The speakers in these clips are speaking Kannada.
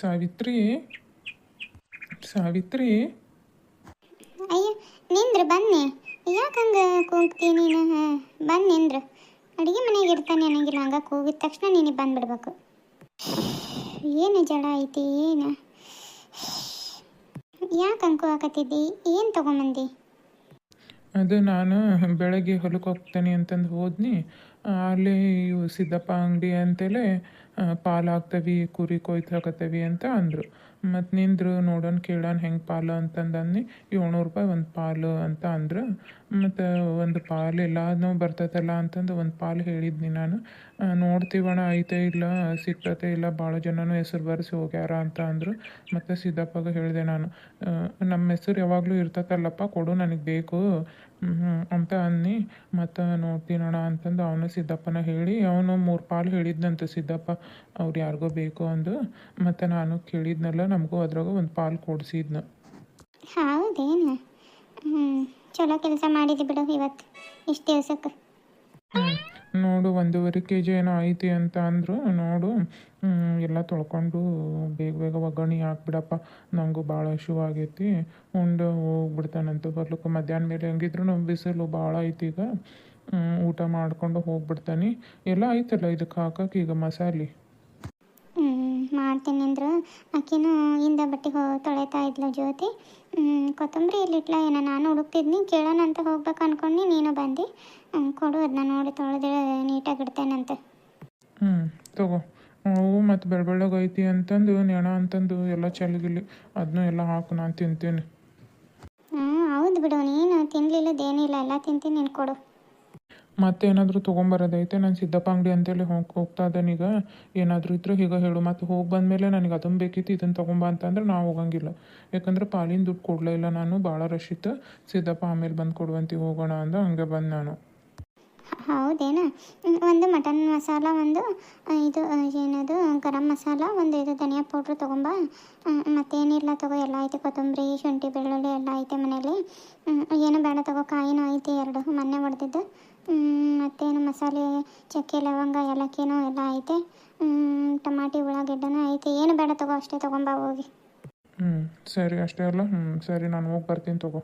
ಸಾವಿತ್ರಿ ಸಾವಿತ್ರಿ. ಅಯ್ಯ ನಿಂದ್ರ ಬನ್ನಿ. ಯಾಕೆ ಹಂಗೆ ಕೂಗ್ತಿ ನೀನು? ಬನ್ನಿ ಬಂದು ನಿಂದ್ರ. ಅಡುಗೆ ಮನೆಗೆ ಇರ್ತಾನೆ ಅನ್ನಂಗಿಲ್ಲ ಹಂಗ ಕೂಗಿದ ತಕ್ಷಣ ನೀನು ಬಂದ್ಬಿಡ್ಬೇಕು. ಏನು ಜಡ ಐತಿ ಏನು? ಯಾಕೆ ಅಂಕು ಹಾಕತ್ತಿದ್ದಿ ಏನು ತೊಗೊಂಬಂದಿ? ಅದು ನಾನು ಬೆಳಗ್ಗೆ ಹೊಲಕ್ಕೆ ಹೋಗ್ತೇನೆ ಅಂತಂದು ಹೋದ್ನಿ. ಅಲ್ಲಿ ಇವು ಸಿದ್ದಪ್ಪ ಅಂಗಡಿ ಅಂತೇಳಿ ಪಾಲು ಹಾಕ್ತವಿ ಕುರಿ ಕೊಯ್ದು ಅಂತ ಅಂದರು. ಮತ್ತು ನಿಂದ್ರು ನೋಡೋಣ ಕೇಳೋಣ ಹೆಂಗೆ ಪಾಲು ಅಂತಂದು ಏಳ್ನೂರು ರೂಪಾಯಿ ಒಂದು ಪಾಲು ಅಂತ ಅಂದ್ರೆ. ಮತ್ತು ಒಂದು ಪಾಲು ಎಲ್ಲನೂ ಬರ್ತೈತಲ್ಲ ಅಂತಂದು ಒಂದು ಪಾಲು ಹೇಳಿದ್ನಿ ನಾನು. ನೋಡ್ತೀವಣ, ಐತೆ ಇಲ್ಲ ಸಿಕ್ತತೆ ಇಲ್ಲ, ಭಾಳ ಜನನೂ ಹೆಸರು ಬರೆಸಿ ಹೋಗ್ಯಾರ ಅಂತ ಅಂದರು. ಮತ್ತು ಸಿದ್ದಪ್ಪಗೆ ಹೇಳಿದೆ ನಾನು ನಮ್ಮ ಹೆಸರು ಯಾವಾಗಲೂ ಇರ್ತೈತಲ್ಲಪ್ಪ, ಕೊಡು ನನಗೆ ಬೇಕು ಅಂತ ಅನ್ನಿ. ಮತ್ತು ನೋಡ್ತೀನಣ್ಣ ಅಂತಂದು ಅವನು ಸಿದ್ದಪ್ಪನ ಹೇಳಿ, ಅವನು ಮೂರು ಪಾಲು ಹೇಳಿದ್ನಂತ ಸಿದ್ದಪ್ಪ, ಅವ್ರು ಯಾರಿಗೋ ಬೇಕು ಅಂದು. ಮತ್ತು ನಾನು ಕೇಳಿದ್ನಲ್ಲ ನಮಗೂ ಅದ್ರಾಗ ಒಂದು ಪಾಲು ಕೊಡಿಸಿದ್ನ ಹೌದೇನು? ಚಲೋ ಕೆಲಸ ಮಾಡಿದಿ ಬಿಡು ಇವತ್ತು ಇಷ್ಟು ದಿವ್ಸಕ್ಕೆ ನೋಡು ಒಂದೂವರೆ ಕೆ ಜಿ ಏನೋ ಐತಿ ಅಂತ ಅಂದರು ನೋಡು ಎಲ್ಲ ತೊಳ್ಕೊಂಡು ಬೇಗ ಬೇಗ ಒಗ್ಗರಣೆ ಹಾಕ್ಬಿಡಪ್ಪ ನನಗೂ ಭಾಳ ಶೂ ಆಗೈತಿ ಉಂಡು ಹೋಗ್ಬಿಡ್ತಾನಂತ ಹೊರ್ಲಿಕ್ಕೆ ಮಧ್ಯಾಹ್ನ ಮೇಲೆ ಹೆಂಗಿದ್ರು ಬಿಸಿಲು ಭಾಳ ಐತಿ ಈಗ ಹ್ಮ್, ಊಟ ಮಾಡ್ಕೊಂಡು ಹೋಗ್ಬಿಡ್ತಾನೆ. ಎಲ್ಲ ಐತಲ್ಲ ಇದಕ್ಕೆ ಹಾಕಕ್ಕೆ ಈಗ ಮಸಾಲೆ? ಮಾಡ್ತೀನಿ ಅಂದ್ರು. ಆಕಿನೂ ಹಿಂದೆ ಬಟ್ಟೆ ಹೋ ತೊಳಿತಾ ಇದ್ಲು ಜ್ಯೋತಿ. ಕೊತ್ತಂಬರಿ ಇಲ್ಲಿಟ್ಲ ಏನೋ ನಾನು ಹುಡುಕ್ತಿದ್ನಿ. ಕೇಳೋಣ ಅಂತ ಹೋಗ್ಬೇಕು ಅನ್ಕೊಂಡು ನೀನು ಬಂದು. ಕೊಡು ಅದನ್ನ ನೋಡಿ ತೊಳೆದು ನೀಟಾಗಿ ಇಡ್ತೇನಂತೆ ಹ್ಞೂ ತಗೋ. ಓ ಮತ್ತು ಐತಿ ಅಂತಂದು ನೆಣ ಅಂತಂದು ಎಲ್ಲ ಚಲಗಿಲಿ ಅದನ್ನೂ ಎಲ್ಲ ಹಾಕು ನಾನು ತಿಂತೀನಿ. ಹ್ಞೂ ಹೌದು ಬಿಡು. ನೀನು ತಿನ್ಲಿಲ್ಲದೇನಿಲ್ಲ ಎಲ್ಲ ತಿಂತೀನಿ ನೀನು ಕೊಡು. ಮತ್ತೇನಾದರೂ ತೊಗೊಂಬರೋದೈತೆ ನಾನು ಸಿದ್ದಪ್ಪ ಅಂಗಡಿ ಅಂತೇಳಿ ಹೋಗಿ ಹೋಗ್ತಾ ಈಗ. ಏನಾದರೂ ಇದ್ರೆ ಈಗ ಹೇಳು ಮತ್ತು ಹೋಗಿ ಬಂದಮೇಲೆ ನನಗೆ ಅದನ್ನು ಬೇಕಿತ್ತು ಇದನ್ನು ತೊಗೊಂಬ ಅಂತಂದ್ರೆ ನಾವು ಹೋಗಂಗಿಲ್ಲ. ಯಾಕಂದ್ರೆ ಪಾಲಿನ ದುಡ್ಡು ಕೊಡಲೇ ಇಲ್ಲ ನಾನು ಭಾಳ ರಶ್ ಇತ್ತು. ಸಿದ್ದಪ್ಪ ಆಮೇಲೆ ಬಂದು ಕೊಡುವಂತಿ ಹೋಗೋಣ ಅಂದ ಹಂಗೆ ಬಂದು ನಾನು. ಹೌದೇನು? ಒಂದು ಮಟನ್ ಮಸಾಲ, ಒಂದು ಇದು ಏನದು, ಗರಂ ಮಸಾಲ, ಒಂದು ಇದು ಧನಿಯಾ ಪೌಡ್ರ್ ತೊಗೊಂಬ. ಮತ್ತೇನಿಲ್ಲ ತಗೋ, ಎಲ್ಲ ಐತೆ. ಕೊತ್ತಂಬರಿ, ಶುಂಠಿ, ಬೆಳ್ಳುಳ್ಳಿ ಎಲ್ಲ ಐತೆ ಮನೇಲಿ. ಏನು ಬೇಡ ತಗೋ, ಕಾಯಿನೂ ಐತೆ ಎರಡು, ಮೊನ್ನೆ ಹೊಡೆದಿದ್ದು ಮತ್ತೇನು ಮಸಾಲೆ ಚಕ್ಕೆ ಲವಂಗ ಏಲಕ್ಕಿನೂ ಎಲ್ಲ ಐತೆ. ಟಮಾಟಿ ಉಳ್ಳಾಗಡ್ಡೆನೂ ಐತೆ. ಏನು ಬೇಡ ತಗೋ ಅಷ್ಟೇ ತೊಗೊಂಬ ಹೋಗಿ. ಹ್ಞೂ ಸರಿ ಅಷ್ಟೇ ಅಲ್ಲ. ಹ್ಞೂ ಸರಿ ನಾನು ಹೋಗಿ ಬರ್ತೀನಿ ತಗೋ.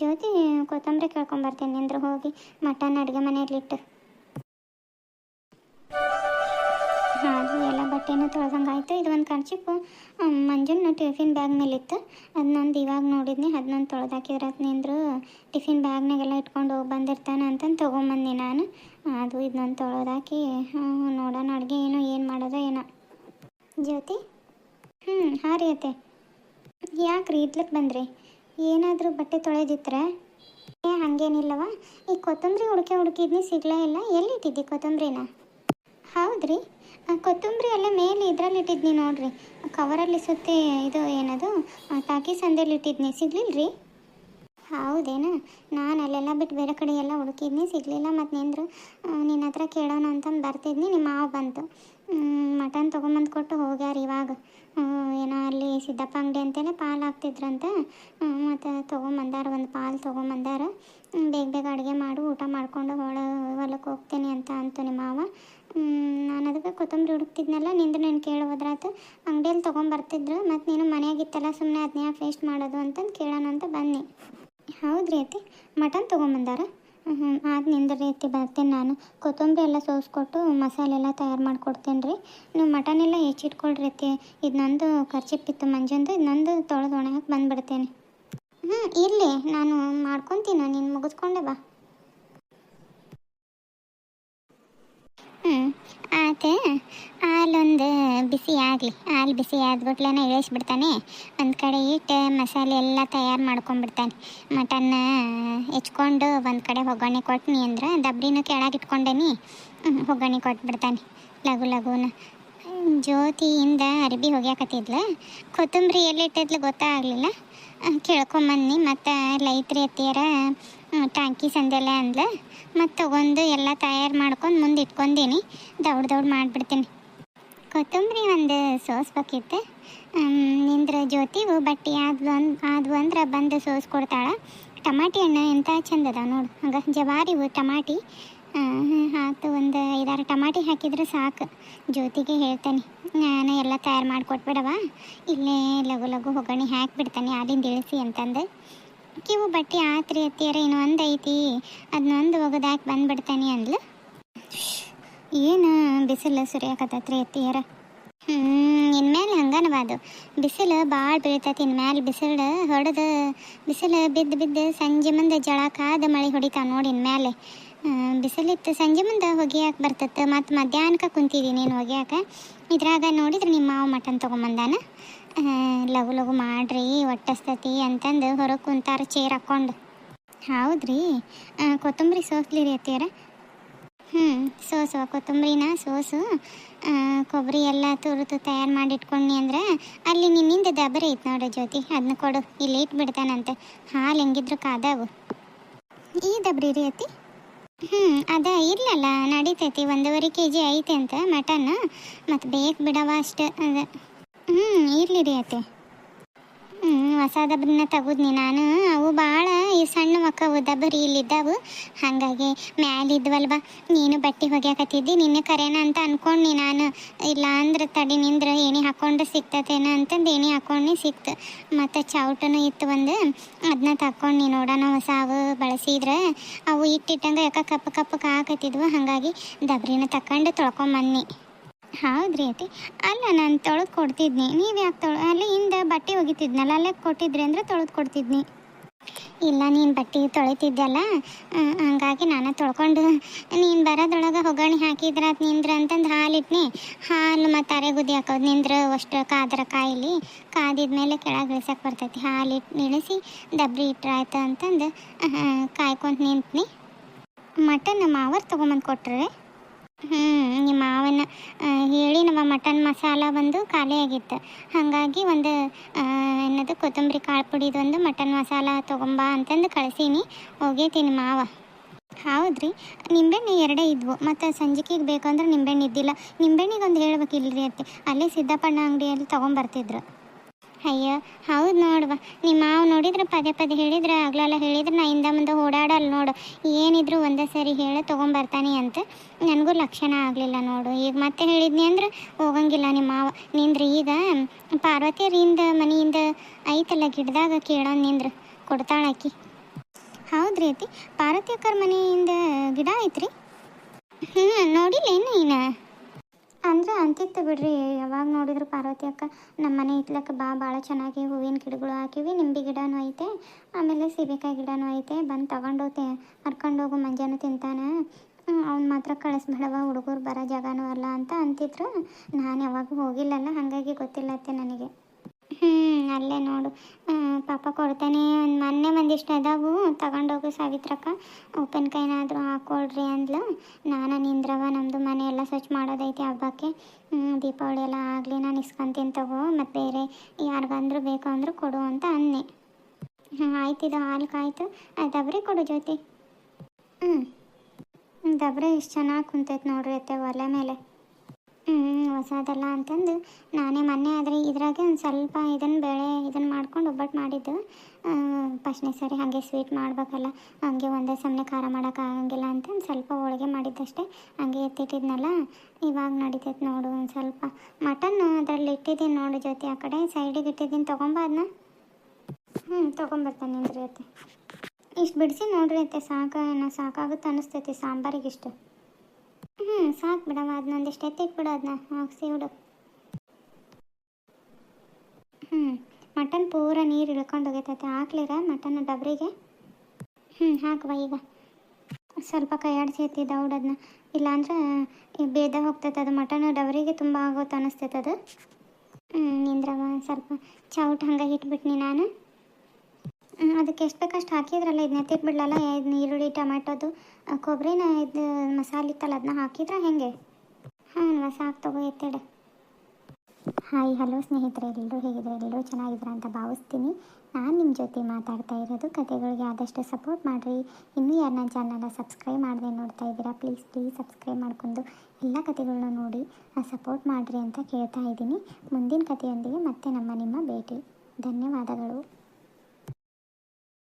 ಜ್ಯೋತಿ ಕೊತ್ತಂಬರಿ ಕೇಳ್ಕೊಂಬರ್ತೀನಿ ಅಂದ್ರೆ ಹೋಗಿ. ಮಟನ್ ಅಡುಗೆ ಮನೆಯಲ್ಲಿಟ್ಟು. ಬಟ್ಟೆನೂ ತೊಳ್ದಂಗೆ ಆಯಿತು ಇದು ಒಂದು ಕರ್ಚಿಪ್ಪು ಮಂಜುನ ಟಿಫಿನ್ ಬ್ಯಾಗ್ ಮೇಲಿತ್ತು. ನಂದು ಇವಾಗ ನೋಡಿದ್ನಿ. ಅದನ್ನೊಂದು ತೊಳೆದಾಕಿದ್ರತ್ ನಿಂದ್ರು ಟಿಫಿನ್ ಬ್ಯಾಗ್ನಾಗೆಲ್ಲ ಇಟ್ಕೊಂಡು ಹೋಗಿ ಬಂದಿರ್ತಾನೆ ಅಂತಂದು ತೊಗೊಂಬಂದಿ ನಾನು. ಅದು ಇದನ್ನೊಂದು ತೊಳೆದಾಕಿ ನೋಡೋಣ ಅಡುಗೆ ಏನು ಏನು ಮಾಡೋದು ಏನೋ. ಜ್ಯೋತಿ? ಹ್ಞೂ ಹಾಂ ರೀ ಅತ್ತೆ. ರೀ ಇದ್ಲಕ್ಕೆ ಬಂದ್ರಿ? ಏನಾದರೂ ಬಟ್ಟೆ ತೊಳೆದಿತ್ತರೆ ಏ ಹಾಗೇನಿಲ್ಲವ ಈ ಕೊತ್ತಂಬರಿ ಹುಡುಕೆ ಹುಡುಕಿದ್ನಿ, ಸಿಗ್ಲೇ ಇಲ್ಲ. ಎಲ್ಲಿಟ್ಟಿದ್ದಿ ಕೊತ್ತಂಬರಿನ? ಹೌದ್ರಿ. ಕೊತ್ತಂಬರಿ ಎಲ್ಲ ಮೇಲೆ ಇದ್ರಲ್ಲಿ ಇಟ್ಟಿದ್ನಿ ನೋಡ್ರಿ. ಕವರಲ್ಲಿ ಸುತ್ತಿ ಇದು ಏನದು? ತಾಕಿ ಸಂದೇಲಿ ಇಟ್ಟಿದ್ನಿ. ರೀ ಹೌದೇನಾ? ನಾನು ಅಲ್ಲೆಲ್ಲ ಬಿಟ್ಟು ಬೇರೆ ಕಡೆ ಎಲ್ಲ ಹುಡುಕಿದ್ನಿ, ಸಿಗಲಿಲ್ಲ ಮತ್ತು ನಿಂದರು. ನಿನ್ನ ಹತ್ರ ಕೇಳೋಣ ಅಂತಂದು ಬರ್ತಿದ್ನಿ, ನಿಮ್ಮ ಮಾವ ಬಂತು. ಮಟನ್ ತೊಗೊಂಬಂದು ಕೊಟ್ಟು ಹೋಗ್ಯಾರ ಇವಾಗ. ಏನೋ ಅಲ್ಲಿ ಸಿದ್ದಪ್ಪ ಅಂಗಡಿ ಅಂತೇಳಿ ಪಾಲು ಹಾಕ್ತಿದ್ರಂತ. ಮತ್ತು ತೊಗೊಂಬಂದಾರ, ಒಂದು ಪಾಲು ತೊಗೊಂಬಂದಾರ. ಬೇಗ ಬೇಗ ಅಡುಗೆ ಮಾಡು, ಊಟ ಮಾಡ್ಕೊಂಡು ಹೊಳ ಹೊಲಕ್ಕೆ ಹೋಗ್ತೀನಿ ಅಂತ ಅಂತು ನಿಮ್ಮ ಮಾವ. ನಾನು ಅದಕ್ಕೆ ಕೊತ್ತಂಬರಿ ಹುಡುಕ್ತಿದ್ನಲ್ಲ, ನಿಂದು ನಾನು ಕೇಳಿ ಹೋದ್ರಾತು ಅಂಗಡಿಯಲ್ಲಿ ತೊಗೊಂಬರ್ತಿದ್ರು ಮತ್ತು ನೀನು ಮನೆಯಾಗಿತ್ತಲ್ಲ ಸುಮ್ಮನೆ ಅದನ್ನ ಯಾಕೆ ವೇಸ್ಟ್ ಮಾಡೋದು ಅಂತಂದು ಕೇಳೋಣ ಅಂತ ಬನ್ನಿ ಹೌದ್ರಿ ಅತಿ ಮಟನ್ ತೊಗೊಂಬಂದಾರ? ಹ್ಞೂ ಆದ ನಿಂದ್ರಿ ಅತ್ತಿ ಬರ್ತೀನಿ ನಾನು. ಕೊತ್ತಂಬರಿ ಎಲ್ಲ ಸೋಸ್ಕೊಟ್ಟು ಮಸಾಲೆ ಎಲ್ಲ ತಯಾರು ಮಾಡಿಕೊಡ್ತೀನಿ ರೀ ನೀವು ಮಟನ್ ಎಲ್ಲ ಹೆಚ್ಚಿಟ್ಕೊಳ್ರಿ ಅತಿ ಇದು ನಂದು ಖರ್ಚಿಪ್ಪಿತ್ತು ಮಂಜಂದು, ಇದು ನಂದು ತೊಳೆದು ಒಣಗಕ್ಕೆ ಬಂದುಬಿಡ್ತೇನೆ. ಹ್ಞೂ ಇರಲಿ, ನಾನು ಮಾಡ್ಕೊತೀನಿ, ನೀನು ಮುಗಿಸ್ಕೊಂಡೆ ಬಾ ಹ್ಞೂ ಆತ ಹಾಲೊಂದು ಬಿಸಿ ಆಗಲಿ. ಹಾಲು ಬಿಸಿ ಆದ್ಬಿಟ್ಲೇನೆ ಇಳಿಸ್ಬಿಡ್ತಾನೆ ಒಂದು ಕಡೆ ಇಟ್ಟು ಮಸಾಲೆ ಎಲ್ಲ ತಯಾರು ಮಾಡ್ಕೊಂಡ್ಬಿಡ್ತಾನೆ. ಮಟನ್ನ ಹೆಚ್ಕೊಂಡು ಒಂದು ಕಡೆ ಒಗ್ಗರಣೆ ಕೊಟ್ನಿ ಅಂದ್ರೆ ದಬ್ರಿನೂ ಕೆಳಗೆ ಇಟ್ಕೊಂಡೇನಿ. ಹ್ಮ್, ಒಗ್ಗರಣೆ ಕೊಟ್ಬಿಡ್ತಾನೆ. ಲಘು ಲಘುನ. ಜ್ಯೋತಿಯಿಂದ ಅರ್ಬಿ ಹೋಗ್ಯಾಕತ್ತಿದ್ಲು. ಕೊತ್ತಂಬರಿ ಎಲ್ಲಿಟ್ಟಿದ್ಲು ಗೊತ್ತಾಗಲಿಲ್ಲ. ಕೇಳ್ಕೊಂಬನ್ನಿ. ಮತ್ತು ಲೈತ್ರಿ ಎತ್ತಿಯರ ಟಾಂಕಿ ಸಂದೆಲ್ಲ ಅಂದ್ಲು. ಮತ್ತು ತೊಗೊಂಡು ಎಲ್ಲ ತಯಾರು ಮಾಡ್ಕೊಂಡು ಮುಂದೆ ಇಟ್ಕೊಂಡೀನಿ. ದೌಡ್ ದೌಡ್ ಮಾಡಿಬಿಡ್ತೀನಿ. ಕೊತ್ತಂಬರಿ ಒಂದು ಸೋಸ್ಬೇಕಿತ್ತು ನಿಂದ್ರ ಜ್ಯೋತಿವು ಬಟ್ಟೆ ಆದ್ವು ಒಂದು ಆದ್ವು ಅಂದ್ರೆ ಬಂದು ಸೋಸ್ ಕೊಡ್ತಾಳೆ. ಟಮಾಟಿ ಹಣ್ಣು ಎಂಥ ಚಂದ ನೋಡು. ಹಂಗೆ ಜವಾರಿವು ಟಮಾಟಿ. ಆತು, ಒಂದು ಐದಾರು ಟಮಾಟಿ ಹಾಕಿದ್ರೆ ಸಾಕು. ಜ್ಯೋತಿಗೆ ಹೇಳ್ತೇನೆ. ನಾನು ಎಲ್ಲ ತಯಾರು ಮಾಡಿಕೊಟ್ಬಿಡವ? ಇಲ್ಲೇ ಲಘು ಲಘು ಒಗ್ಗರಣೆ ಹಾಕಿಬಿಡ್ತಾನೆ ಅಲ್ಲಿಂದ ಇಳಿಸಿ ಅಂತಂದು. ಕಿವು ಬಟ್ಟೆ ಆತ್ರಿ ಅತ್ತಿಯರ ಒಂದು ಐತಿ. ಅದನ್ನೊಂದು ಒಗದಾಕಿ ಬಂದ್ಬಿಡ್ತಾನೆ ಅಂದ್ಲು. ಏನು ಬಿಸಿಲು ಸುರಿಯಾಕತ್ತೈತ್ರಿ ಅತ್ತಿಯರ? ಹ್ಞೂ ಇನ್ಮೇಲೆ ಹಂಗನವಾದು. ಬಿಸಿಲು ಭಾಳ ಬೀಳ್ತೈತಿ, ಇನ್ಮೇಲೆ ಬಿಸಿಲು ಹೊಡೆದು, ಬಿಸಿಲು ಬಿದ್ದು ಬಿದ್ದು ಸಂಜೆ ಮುಂದೆ ಜಳ ಕಾದ ಮಳೆ ಹೊಡಿತಾವೆ ನೋಡಿ ಇನ್ಮೇಲೆ. ಬಿಸಿಲಿತ್ತು, ಸಂಜೆ ಮುಂದೆ ಹೊಗೆಯಾಕೆ ಬರ್ತತ್ತೆ, ಮತ್ತು ಮಧ್ಯಾಹ್ನಕ್ಕೆ ಕುಂತಿದ್ದೀನಿ ನೀನು ಹೊಗೆಯಾಕೆ. ಇದ್ರಾಗ ನೋಡಿದ್ರೆ ನಿಮ್ಮ ಮಾವ ಮಟನ್ ತೊಗೊಂಬಂದಾನ? ಲಘು ಲಘು ಮಾಡ್ರಿ, ಒಟ್ಟಸ್ತತಿ ಅಂತಂದು ಹೊರಗೆ ಕುಂತಾರ ಚೇರ್ ಹಾಕ್ಕೊಂಡು ಹೌದ್ರಿ? ಕೊತ್ತಂಬರಿ ಸೋಸ್ಲಿ ರೀ ಅತ್ತಿಯರ. ಹ್ಞೂ ಸೋಸು ಕೊತ್ತಂಬರಿನ ಸೋಸು. ಕೊಬ್ಬರಿ ಎಲ್ಲ ತುರಿದು ತಯಾರು ಮಾಡಿ ಇಟ್ಕೊಂಡಿ ಅಂದ್ರೆ ಅಲ್ಲಿ ನಿನ್ನಿಂದ ದಬರಿ ಐತೆ ನೋಡು ಜ್ಯೋತಿ ಅದನ್ನ ಕೊಡು, ಇಲ್ಲಿ ಇಟ್ಬಿಡ್ತಾನಂತೆ. ಹಾಲು ಹೆಂಗಿದ್ರು ಕಾದಾವು ಈ ದಬರಿ ರೀ ಅತ್ತಿ. ಹ್ಞೂ ಅದ ಇರ್ಲಲ್ಲ, ನಡೀತೈತಿ, ಒಂದೂವರೆ ಕೆ ಜಿ ಐತೆ ಅಂತ ಮಟನ್ ಮತ್ತು ಬೇಕು ಬಿಡವ ಅಷ್ಟು, ಅದ. ಹ್ಞೂ ಇರಲಿ ರೀ ಅತ್ತೆ. ಹೊಸ ದಬ್ರಿನ ತಗುದ್ನಿ ನಾನು. ಅವು ಭಾಳ ಈ ಸಣ್ಣ ಮಕ್ಕವು ದಬ್ಬರಿ ಇಲ್ಲಿದ್ದಾವು. ಹಾಗಾಗಿ ಮ್ಯಾಲಿದ್ವಲ್ವ ನೀನು ಬಟ್ಟೆ ಹೊಗ್ಯಾಕತ್ತಿದ್ದಿ, ನಿನ್ನ ಕರೆನ ಅಂತ ಅನ್ಕೊಂಡ್ನಿ ನಾನು. ಇಲ್ಲ ಅಂದ್ರೆ ತಡಿ ನಿಂದ್ರೆ ಏಣಿ ಹಾಕೊಂಡು ಸಿಗ್ತತೇನ ಅಂತಂದು ಏಣಿ ಹಾಕೊಂಡು ಸಿಕ್ತು. ಮತ್ತು ಚೌಟನು ಇತ್ತು ಒಂದು ಅದನ್ನ ತಕ್ಕೊಂಡು ನೋಡೋಣ ಹೊಸಾವು ಬಳಸಿದ್ರೆ. ಅವು ಇಟ್ಟಿಟ್ಟಂಗೆ ಯಾಕೆ ಕಪ್ಪು ಕಪ್ಪು ಹಾಕತ್ತಿದ್ವು. ಹಾಗಾಗಿ ದಬ್ರಿನ ತಕೊಂಡು ತೊಳ್ಕೊಂಬನ್ನಿ. ಹೌದ್ರಿ ಅತಿ ಅಲ್ಲ, ನಾನು ತೊಳೆದು ಕೊಡ್ತಿದ್ನಿ. ನೀವು ಯಾಕೆ ತೊಳೆ, ಅಲ್ಲಿ, ಹಿಂದೆ ಬಟ್ಟೆ ಒಗಿತಿದ್ನಲ್ಲ, ಅಲ್ಲೇ ಕೊಟ್ಟಿದ್ರಿ ಅಂದ್ರೆ ತೊಳೆದು ಕೊಡ್ತಿದ್ನಿ. ಇಲ್ಲ, ನೀನು ಬಟ್ಟೆ ತೊಳಿತಿದ್ದಲ್ಲ ಹಂಗಾಗಿ ನಾನು ತೊಳ್ಕೊಂಡು, ನೀನು ಬರೋದೊಳಗೆ ಒಗ್ಗರಣೆ ಹಾಕಿದ್ರ ನಿಂದ್ರ ಅಂತಂದು ಹಾಲಿಟ್ನಿ. ಹಾಲು ಮತ್ತು ಅರೆಗುದಿ ಹಾಕೋದು ನಿಂದ್ರ ಅಷ್ಟು ಕಾದ್ರ ಕಾಯಿಲಿ ಕಾದಿದ್ಮೇಲೆ ಕೆಳಗೆ ಇಳಿಸಕ್ಕೆ ಬರ್ತೈತಿ. ಹಾಲಿಟ್ಟು ಇಳಿಸಿ ಡಬ್ರಿ ಇಟ್ರೆ ಆಯ್ತು ಅಂತಂದು ಕಾಯ್ಕೊಂತ ನಿಂತ್ನಿ. ಮಟನ್ ಮಾವರ್ ತೊಗೊಂಬಂದು ಕೊಟ್ರೆ. ಹ್ಞೂ ನಿಮ್ಮ ಮಾವನ ಹೇಳಿ ನಮ್ಮ ಮಟನ್ ಮಸಾಲ ಒಂದು ಖಾಲಿ ಆಗಿತ್ತು. ಹಾಗಾಗಿ ಒಂದು ಏನದು, ಕೊತ್ತಂಬರಿ ಕಾಳು ಪುಡಿದು ಒಂದು ಮಟನ್ ಮಸಾಲ ತೊಗೊಂಬ ಅಂತಂದು ಕಳಿಸೀನಿ. ಹೋಗೇತೀನಿ ಮಾವ. ಹೌದ್ರಿ? ನಿಂಬೆಹಣ್ಣು ಎರಡೇ ಇದ್ವು. ಮತ್ತು ಸಂಜಿಕೆಗೆ ಬೇಕಂದ್ರೆ ನಿಂಬೆಹಣ್ಣು ಇದ್ದಿಲ್ಲ. ನಿಂಬೆಹಣ್ಣಿಗೆ ಒಂದು ಹೇಳ್ಬೇಕಿಲ್ರಿ ಅತ್ತೆ. ಅಲ್ಲೇ ಸಿದ್ದಪ್ಪಣ್ಣ ಅಂಗಡಿಯಲ್ಲಿ ತೊಗೊಂಬರ್ತಿದ್ರು. ಅಯ್ಯೋ, ಹೌದು ನೋಡುವ. ನಿಮ್ಮ ಮಾವು ನೋಡಿದ್ರೆ ಪದೇ ಪದೇ ಹೇಳಿದ್ರೆ ಆಗ್ಲೆಲ್ಲ, ಹೇಳಿದ್ರೆ ನಾ ಹಿಂದೆ ಮುಂದೆ ಓಡಾಡಲ್ಲ ನೋಡು. ಏನಿದ್ರು ಒಂದೇ ಸರಿ ಹೇಳಿ, ತೊಗೊಂಬರ್ತಾನೆ ಅಂತ. ನನಗೂ ಲಕ್ಷಣ ಆಗಲಿಲ್ಲ ನೋಡು. ಈಗ ಮತ್ತೆ ಹೇಳಿದ್ನಿ ಅಂದ್ರೆ ಹೋಗಂಗಿಲ್ಲ ನಿಮ್ಮ ಮಾವ. ನಿಂದ್ರ ಈಗ ಪಾರ್ವತಿಯರಿಂದ ಮನೆಯಿಂದ ಐತಲ್ಲ ಗಿಡದಾಗ ಕೇಳೋನ್ ನಿಂದ್ರು ಕೊಡ್ತಾಳಾಕಿ ಹೌದ್ರಿ ಐತಿ ಪಾರ್ವತಿ ಅಕ್ಕರ ಮನೆಯಿಂದ ಗಿಡ ಐತ್ರಿ? ಹ್ಞೂ ನೋಡಿಲ್ಲ ಏನು ನೀನು ಅಂದ್ರೆ ಅಂತಿತ್ತು ಬಿಡ್ರಿ. ಯಾವಾಗ ನೋಡಿದ್ರು ಪಾರ್ವತಿ ಅಕ್ಕ ನಮ್ಮ ಮನೆ ಇತ್ಲಕ್ಕ ಬಾ ಭಾಳ ಚೆನ್ನಾಗಿ ಹೂವಿನ ಗಿಡಗಳು ಹಾಕಿವಿ, ನಿಂಬೆ ಗಿಡನೂ ಐತೆ, ಆಮೇಲೆ ಸೀಬೆಕಾಯಿ ಗಿಡನೂ ಐತೆ, ಬಂದು ತಗೊಂಡೋತೆ ಹರ್ಕೊಂಡೋಗು ಮಂಜಾನು ತಿಂತಾನೆ. ಅವ್ನು ಮಾತ್ರ ಕಳಿಸ್ಬೇಡವ, ಹುಡುಗರು ಬರೋ ಜಾಗನೂ ಅಲ್ಲ ಅಂತ ಅಂತಿದ್ರು. ನಾನು ಯಾವಾಗ ಹೋಗಿಲ್ಲಲ್ಲ, ಹಾಗಾಗಿ ಗೊತ್ತಿಲ್ಲತ್ತೆ ನನಗೆ. ಹ್ಞೂ ಅಲ್ಲೇ ನೋಡು. ಪಾಪ ಕೊಡ್ತಾನೆ. ಒಂದು ಮೊನ್ನೆ ಒಂದಿಷ್ಟು ಅದಾವು. ತಗೊಂಡೋಗು ಸಾವಿತ್ರಕ್ಕ. ಉಪ್ಪಿನಕಾಯಿನಾದರೂ ಹಾಕೊಳ್ರಿ ಅಂದ್ಲು. ನಾನು ನಿಂದ್ರವ ನಮ್ಮದು ಮನೆ ಎಲ್ಲ ಸ್ವಚ್ಛ ಮಾಡೋದೈತಿ ಹಬ್ಬಕ್ಕೆ. ದೀಪಾವಳಿ ಎಲ್ಲ ಆಗಲಿ, ನಾನು ಇಸ್ಕೊಂತೀನಿ ತಗೋ. ಮತ್ತು ಬೇರೆ ಯಾರಿಗಂದ್ರೂ ಬೇಕು ಅಂದರೂ ಕೊಡು ಅಂತ ಅನ್ನೆ. ಹಾಂ ಇದು ಹಾಲು ಕಾಯ್ತು. ದಬ್ರಿ ಕೊಡು ಜ್ಯೋತಿ. ಹ್ಞೂ ದಬ್ರೆ ಇಷ್ಟು ಚೆನ್ನಾಗಿ ಕುಂತೈತೆ ನೋಡ್ರಿ ಅತ್ತೆ ಒಲೆ ಮೇಲೆ. ಹ್ಞೂ ಹೊಸದಲ್ಲ ಅಂತಂದು. ನಾನೇ ಮೊನ್ನೆ ಆದರೆ ಇದ್ರಾಗೆ ಒಂದು ಸ್ವಲ್ಪ ಇದನ್ನು ಬೇಳೆ ಇದನ್ನು ಮಾಡ್ಕೊಂಡು ಒಬ್ಬಟ್ಟು ಮಾಡಿದ್ದು. ಫಸ್ಟ್ನೇ ಸರಿ ಹಾಗೆ ಸ್ವೀಟ್ ಮಾಡ್ಬೇಕಲ್ಲ, ಹಾಗೆ ಒಂದೇ ಸಮನೆ ಖಾರ ಮಾಡೋಕ್ಕಾಗಂಗಿಲ್ಲ ಅಂತಂದು ಸ್ವಲ್ಪ ಹೋಳಿಗೆ ಮಾಡಿದ್ದಷ್ಟೇ, ಹಾಗೆ ಎತ್ತಿಟ್ಟಿದ್ನಲ್ಲ, ಇವಾಗ ನಡೀತೈತೆ ನೋಡು ಒಂದು ಸ್ವಲ್ಪ. ಮಟನ್ ಅದರಲ್ಲಿ ಇಟ್ಟಿದ್ದೀನಿ ನೋಡು ಜೊತೆ ಆ ಕಡೆ ಸೈಡಿಗೆ ಇಟ್ಟಿದ್ದೀನಿ. ತೊಗೊಂಬ ಅದನ್ನ ಹ್ಞೂ ತೊಗೊಂಬರ್ತಾನೆ ನಿಂದ್ರಿ ಇಷ್ಟು ಬಿಡಿಸಿ ನೋಡ್ರಿ ಅತ್ತೆ, ಸಾಕು ಏನೋ ಸಾಕಾಗುತ್ತೆ ಅನ್ನಿಸ್ತೈತಿ ಸಾಂಬಾರಿಗೆ ಇಷ್ಟು ಹ್ಞೂ ಸಾಕು ಬಿಡವ ಅದನ್ನೊಂದಿಷ್ಟು ಎತ್ತಿಟ್ಬಿಡು ಅದನ್ನ ಹಾಕ್ಸಿ ಬಿಡು. ಹ್ಞೂ ಮಟನ್ ಪೂರ ನೀರು ಇಳ್ಕೊಂಡು ಹೋಗೈತೈತೆ. ಹಾಕ್ಲಿರ ಮಟನ್ ಡಬ್ರಿಗೆ? ಹ್ಞೂ ಹಾಕುವ ಈಗ. ಸ್ವಲ್ಪ ಕೈಯಾಡಿಸಿ ಎತ್ತಿ ದೌಡದನ್ನ ಇಲ್ಲಾಂದ್ರೆ ಬೇದ ಹೋಗ್ತೈತೆ ಅದು. ಮಟನ್ ಡಬ್ರಿಗೆ ತುಂಬ ಆಗೋತು ಅನ್ನಿಸ್ತೈತೆ ಅದು. ನಿಂದ್ರವ ಸ್ವಲ್ಪ. ಚೌಟ್ ಹಂಗೆ ಇಟ್ಬಿಟ್ನಿ ನಾನು. ಅದಕ್ಕೆ ಎಷ್ಟು ಬೇಕಷ್ಟು ಹಾಕಿದ್ರಲ್ಲ ಇದನ್ನ ಎತ್ತಿಟ್ಬಿಡ್ಲಲ್ಲ ಇದನ್ನ ಈರುಳ್ಳಿ ಟೊಮೆಟೊದು ಕೊಬ್ಬರಿನ ಇದು ಮಸಾಲೆ ಇತ್ತಲ್ಲ ಅದನ್ನ ಹಾಕಿದ್ರೆ ಹೆಂಗೆ? ಹಾಂ ಸಾಕು ತಗೋ, ಎತ್ತಿಡೆ. ಹಾಯ್, ಹಲೋ ಸ್ನೇಹಿತರೆ ಎಲ್ಲರೂ ಹೇಗಿದ್ರೆ? ಎಲ್ಲರೂ ಚೆನ್ನಾಗಿದ್ರೆ ಅಂತ ಭಾವಿಸ್ತೀನಿ. ನಾನು ನಿಮ್ಮ ಜೊತೆ ಮಾತಾಡ್ತಾ ಇರೋದು ಕತೆಗಳಿಗೆ ಆದಷ್ಟು ಸಪೋರ್ಟ್ ಮಾಡಿರಿ. ಇನ್ನೂ ಯಾರು ನನ್ನ ಚಾನಲ್ನ ಸಬ್ಸ್ಕ್ರೈಬ್ ಮಾಡದೆ ನೋಡ್ತಾ ಇದ್ದೀರಾ ಪ್ಲೀಸ್ ಪ್ಲೀಸ್ ಸಬ್ಸ್ಕ್ರೈಬ್ ಮಾಡ್ಕೊಂಡು ಎಲ್ಲ ಕತೆಗಳನ್ನ ನೋಡಿ ಸಪೋರ್ಟ್ ಮಾಡಿರಿ ಅಂತ ಕೇಳ್ತಾ ಇದ್ದೀನಿ. ಮುಂದಿನ ಕಥೆಯೊಂದಿಗೆ ಮತ್ತೆ ನಮ್ಮ ನಿಮ್ಮ ಭೇಟಿ. ಧನ್ಯವಾದಗಳು.